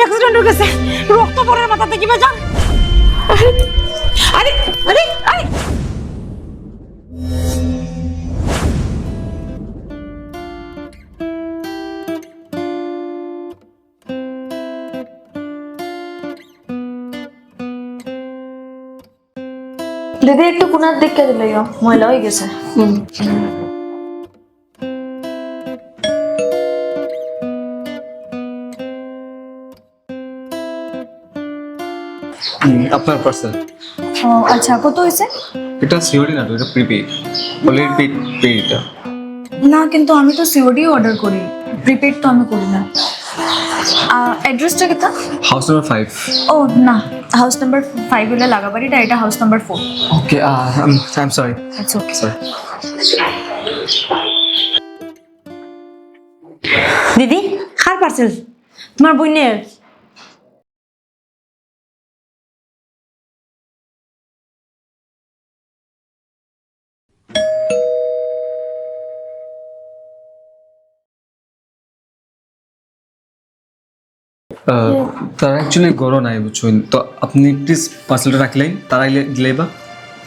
Accident হয়ে গেছে। রক্ত পড়ে মাথাতে কি বেজান আরে আরে আরে। দিদি একটু কোনার দিকে দিলে ময়লা হয়ে গেছে। আপনার পার্সেল ও আচ্ছা কত হয়েছে? এটা সিওরি না তো এটা প্রিপেড অলরেডি পেড পেড এটা। না কিন্তু আমি তো সিওডি অর্ডার করি। প্রিপেড তো আমি করি না। অ্যাড্রেসটা কেতা হাউস নাম্বার ফাইভ ও না হাউস নাম্বার ফাইভ হলে লাগাবাড়িটা এটা house number four okay I am sorry আচ্ছা ওকে সরি দিদি কার পার্সেল তোমার বোনের তারা অ্যাকচুয়ালি গরো নাই বুঝছেন। তো আপনি প্লিজ পার্সেলটা রাখলেন তারা দিলে বা?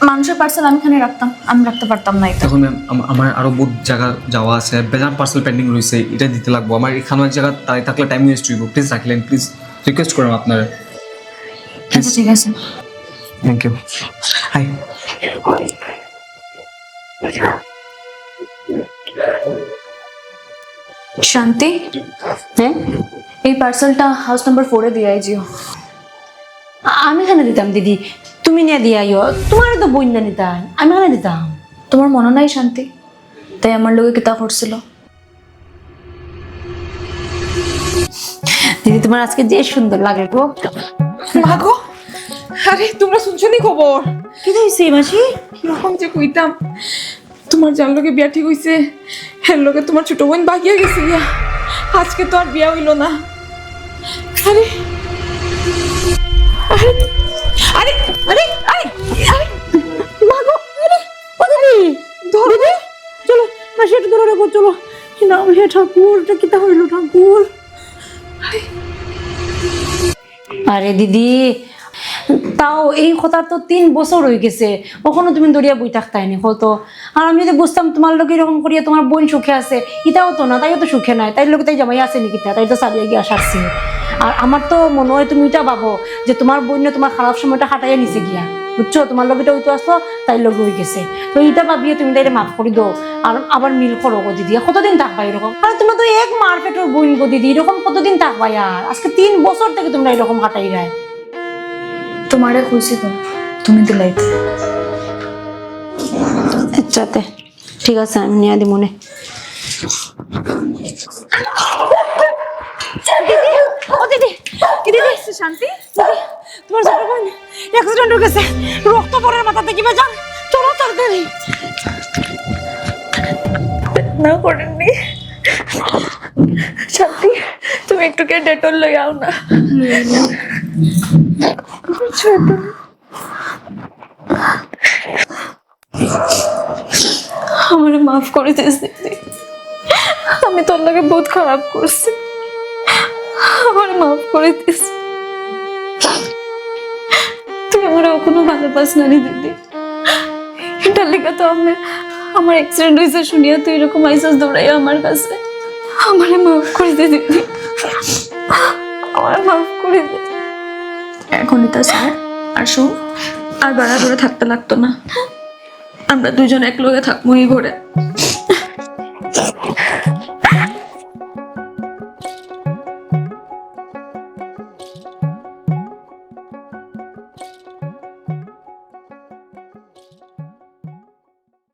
মানুষের পার্সেল আমি এখানে রাখতাম আমি রাখতে পারতাম না এটা। তখন ম্যাম আমার আরও বহুত জায়গা যাওয়া আছে বেজান পার্সেল পেন্ডিং রয়েছে এটা দিতে লাগবো। আমার এখানে এক জায়গা তাই থাকলে টাইম ওয়েস্ট হইব। প্লিজ রাখলেন প্লিজ রিকোয়েস্ট করলাম আপনারা। আচ্ছা ঠিক আছে। থ্যাংক ইউ হাই শান্তি? হ্যাঁ? এই পার্সেলটা হাউস নাম্বার ফোরে দিয়ে আইজিও আমি কেন দিতাম দিদি। তুমি নিয়ে দিয়ে আইও তোমার তো বই না নিতাম আমি কেন দিতাম। তোমার মনে নাই শান্তি। তাই আমার লোকে কিতাব পড়ছিল দিদি তোমার আজকে যে সুন্দর লাগে গো। মাগো আরে তোমরা শুনছো নি খবর? কি হয়েছে মাসি? কীরকম যে কইতাম? তোমার যার লোকে বিয়া ঠিক হইছে। হের লোকে তোমার ছোট বোন বাগিয়া গেছে গিয়া। আজকে তো আর বিয়া হইল না। আরে আরে আরে আরে আরে মাগো আরে ধরো চলো মাসি ধরে রাখো চলো। না হে ঠাকুর? এটা কিতা হইল ঠাকুর? আরে দিদি তাও এই কথা তো তিন বছর হয়ে গেছে। কখনো তুমি দরিয়া বই থাকতাই নি কত আর আমি যদি বুঝতাম তোমার লোক এরকম করিয়া তোমার বোন সুখে আছে ইটাও তো না, তাইও তো সুখে নাই। তাই লোক তাই জামাই আছে নাকি তাই তো সারিয়া গিয়ে সারছে। আর আমার তো মনে হয় তুমি এটা ভাবো যে তোমার বোন তোমার খারাপ সময়টা হাঁটাইয়া নিছে গিয়া। বুঝছ? তোমার লগে ওইতো আসতো তাই লগে হয়ে গেছে। তো এটা ভাবিয়ে তুমি তাইলে মাফ করে দাও। আর আবার মিল করো গো দিদি। কতদিন থাকবা এরকম? আর তোমার তো এক মার্কেটের বোন গো দিদি। এরকম কতদিন থাকবা আর আজকে তিন বছর থেকে তোমরা এরকম হাঁটাই রায় তোমারে খুশি তো। তুমি দিলাইতে আচ্ছাতে ঠিক আছে আমি নিয়ে দি মনে। ও দিদি কি দিদি? শান্তি? তোমার ছোট বোন অ্যাক্সিডেন্ট হয়ে গেছে। রক্ত পড়ে মাথাতে কি বেজান চলো তাড়াতাড়ি না করেননি। শান্তি তুমি একটু কে ডেটল লই আও না। আমার মাফ করে দিস, দিদি। আমি তোর লাগে বহুত খারাপ করছি। আমার মাফ করে দিস। তুই আমার কখনো ভালোবাস না রে, দিদি। এটার লেগে তো আমি আমার অ্যাক্সিডেন্ট হয়েছে শুনিয়া তুই এরকম আইসাস দৌড়াই আমার কাছে। আমারে মাফ করে দিদি। আমার মাফ করে দে। এখন তা স্যার। আর শোন আর বাড়া ধরে থাকতে লাগতো না। আমরা দুজন এক লোকে থাকব এই ঘরে